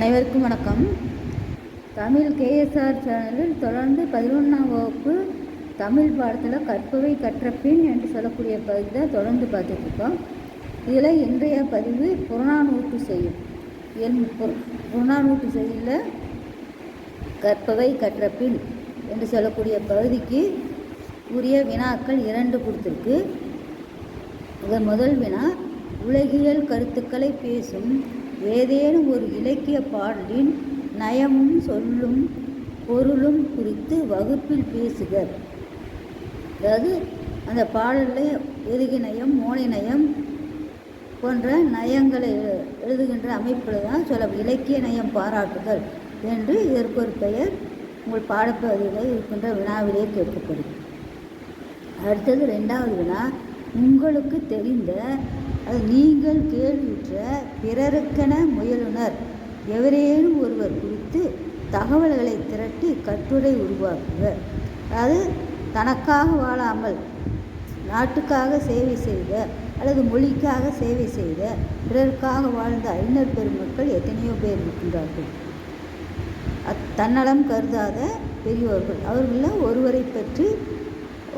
அனைவருக்கும் வணக்கம். தமிழ் கேஎஸ்ஆர் சேனலில் தொடர்ந்து பதினொன்றாம் வகுப்பு தமிழ் பாடத்தில் கற்பவை கற்றப்பின் என்று சொல்லக்கூடிய பகுதி தான் தொடர்ந்து பார்த்துட்ருக்கோம். இதில் இன்றைய பதிவு புறநானூற்று செய்யும். என் புறநானூற்று செய்யல கற்பவை கற்றப்பின் என்று சொல்லக்கூடிய பகுதிக்கு உரிய வினாக்கள் இரண்டு கொடுத்துருக்கு. இதன் முதல் வினா உலகியல் கருத்துக்களை பேசும் ஏதேனும் ஒரு இலக்கிய பாடலின் நயமும் சொல்லும் பொருளும் குறித்து வகுப்பில் பேசுக. அதாவது அந்த பாடலில் எதுகி நயம் மோனி நயம் போன்ற நயங்களை எழு- எழுதுகின்ற அமைப்பில் தான் சொல்ல இலக்கிய நயம் பாராட்டுதல் என்று இதற்கு ஒரு பெயர் உங்கள் பாடப்பகுதியில் இருக்கின்ற வினாவிலே கேட்கப்படும். அடுத்தது ரெண்டாவது வினா உங்களுக்கு தெரிந்த அது நீங்கள் கேள்வியுற்ற பிறருக்கென முயலுனர். எவரேனும் ஒருவர் குறித்து தகவல்களை திரட்டி கட்டுரை உருவாக்குவர். அது தனக்காக வாழாமல் நாட்டுக்காக சேவை செய்த அல்லது மொழிக்காக சேவை செய்த பிறருக்காக வாழ்ந்த அறிஞர் பெருமக்கள் எத்தனையோ பேர் இருக்கின்றார்கள். தன்னலம் கருதாத பெரியோர்கள். அவர்களில் ஒருவரை பற்றி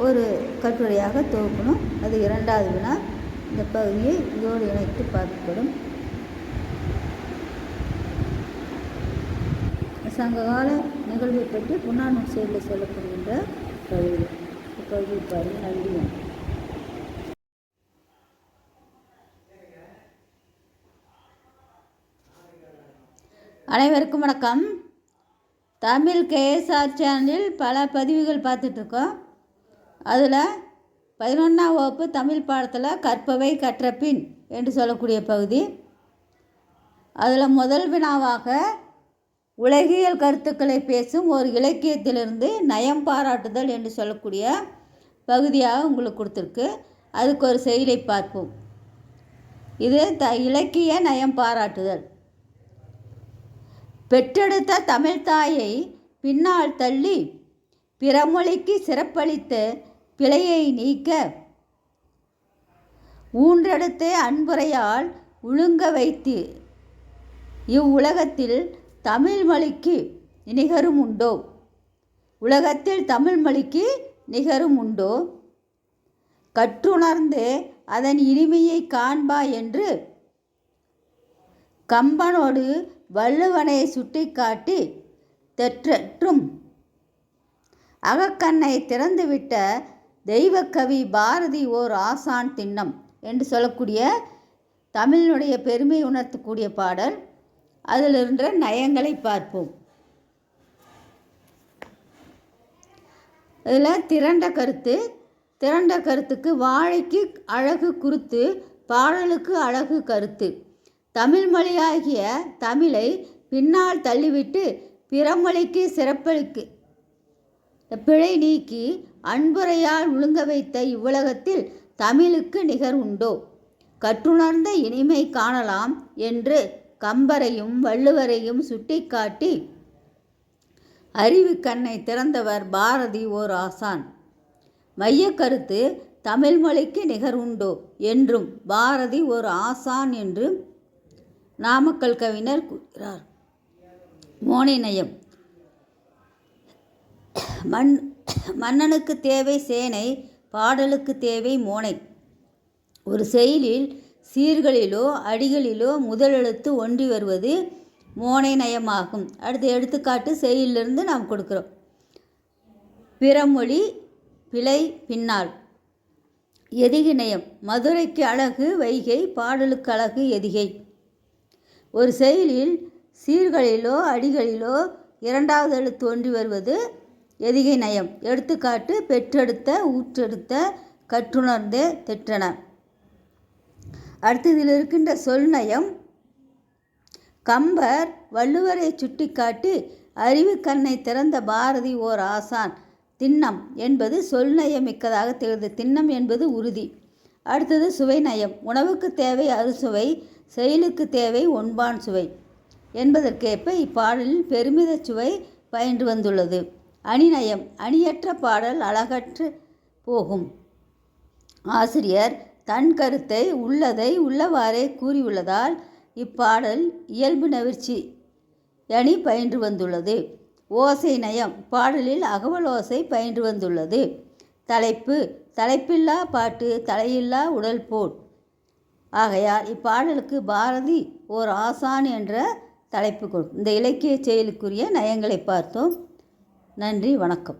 ஒரு கட்டுரையாக தொகுக்கணும் அது இரண்டாவது வினா. இந்த பகுதியை இதோடு இணைத்து பார்க்கப்படும். சங்ககால நிகழ்வை பற்றி புன்னானூர் செயலில் சொல்லப்படுகின்ற பகுதி. இப்பகுதி பாருங்கள் நன்றி அனைவருக்கும் வணக்கம். தமிழ் கேஎஸ்ஆர் சேனலில் பல பதிவுகள் பார்த்துட்ருக்கோம் அதில் பதினொன்றாம் வகுப்பு தமிழ் பாடத்தில் கற்பவை கற்றபின் என்று சொல்லக்கூடிய பகுதி. அதில் முதல் வினாவாக உலகியல் கருத்துக்களை பேசும் ஒரு இலக்கியத்திலிருந்து நயம் பாராட்டுதல் என்று சொல்லக்கூடிய பகுதியாக உங்களுக்கு கொடுத்துருக்கு. அதுக்கு ஒரு செயலை பார்ப்போம். இது த இலக்கிய நயம் பாராட்டுதல். பெற்றெடுத்த தமிழ்த்தாயை பின்னால் தள்ளி பிறமொழிக்கு சிறப்பளித்து பிழையை நீக்க. ஊன்றெடுத்த அன்புரையால் உழுங்க வைத்து. இவ்வுலகத்தில் தமிழ் மொழிக்கு நிகரும் உண்டோ? உலகத்தில் தமிழ் மொழிக்கு நிகரும் உண்டோ? கற்றுணர்ந்து அதன் இனிமையை காண்பா என்று கம்பனோடு வள்ளுவனை சுட்டிக்காட்டி தெற்றற்றும் அகக்கண்ணை திறந்துவிட்ட தெய்வக்கவி பாரதி ஓர் ஆசான் திண்ணம் என்று சொல்லக்கூடிய தமிழினுடைய பெருமை உணர்த்தக்கூடிய பாடல். அதில் இருந்த நயங்களை பார்ப்போம். இதில் திரண்ட கருத்து திரண்ட கருத்துக்கு வாழைக்கு அழகு குருத்து பாடலுக்கு அழகு கருத்து. தமிழ் மொழியாகிய தமிழை பின்னால் தள்ளிவிட்டு பிறமொழிக்கு சிறப்பளிக்கு பிழை நீக்கி அன்புரையால் விழுங்க வைத்த இவ்வுலகத்தில் தமிழுக்கு நிகர் உண்டோ கற்றுணர்ந்த இனிமை காணலாம் என்று கம்பரையும் வள்ளுவரையும் சுட்டிக்காட்டி அறிவு கண்ணை திறந்தவர் பாரதி ஓர் ஆசான். மையக்கருத்து தமிழ் மொழிக்கு நிகர் உண்டோ என்றும் பாரதி ஒரு ஆசான் என்று நாமக்கல் கவிஞர் கூறுகிறார். மோனிநயம். மண் மன்னனுக்கு தேவை சேனை பாடலுக்கு தேவை மோனை. ஒரு செயலில் சீர்களிலோ அடிகளிலோ முதலெழுத்து ஒன்றி வருவது மோனை நயமாகும். அடுத்த எடுத்துக்காட்டு செயலிலிருந்து நாம் கொடுக்குறோம். பிறமொழி பிழை பின்னால். எதிகை நயம் மதுரைக்கு அழகு வைகை பாடலுக்கு அழகு எதிகை. ஒரு செயலில் சீர்களிலோ அடிகளிலோ இரண்டாவது எழுத்து ஒன்றி வருவது எதிகை நயம். எடுத்துக்காட்டு பெற்றெடுத்த ஊற்றெடுத்த கற்றுணர்ந்து தெற்றன அடுத்ததில் இருக்கின்ற சொல் நயம். கம்பர் வள்ளுவரை சுட்டிக்காட்டி அறிவு கண்ணை திறந்த பாரதி ஓர் ஆசான். திண்ணம் என்பது சொல் நயமிக்கதாக தெரிகிறது திண்ணம் என்பது உறுதி. அடுத்தது சுவை நயம். உணவுக்கு தேவை அறுசுவை செயலுக்கு தேவை ஒன்பான் சுவை. என்பதற்கேற்ப இப்பாடலில் பெருமித சுவை பயின்று வந்துள்ளது. அணிநயம் அணியற்ற பாடல் அழகற்று போகும். ஆசிரியர் தன் கருத்தை உள்ளதை உள்ளவாறே கூறியுள்ளதால் இப்பாடல் இயல்பு நவிர்ச்சி அணி பயின்று வந்துள்ளது. ஓசை நயம் பாடலில் அகவல் ஓசை பயின்று வந்துள்ளது. தலைப்பு தலைப்பில்லா பாட்டு தலையில்லா உடல் போல் ஆகையால் இப்பாடலுக்கு பாரதி ஓர் ஆசான் என்ற தலைப்பு கொடு இந்த இலக்கிய செயலுக்குரிய நயங்களை பார்த்தோம். நன்றி வணக்கம்.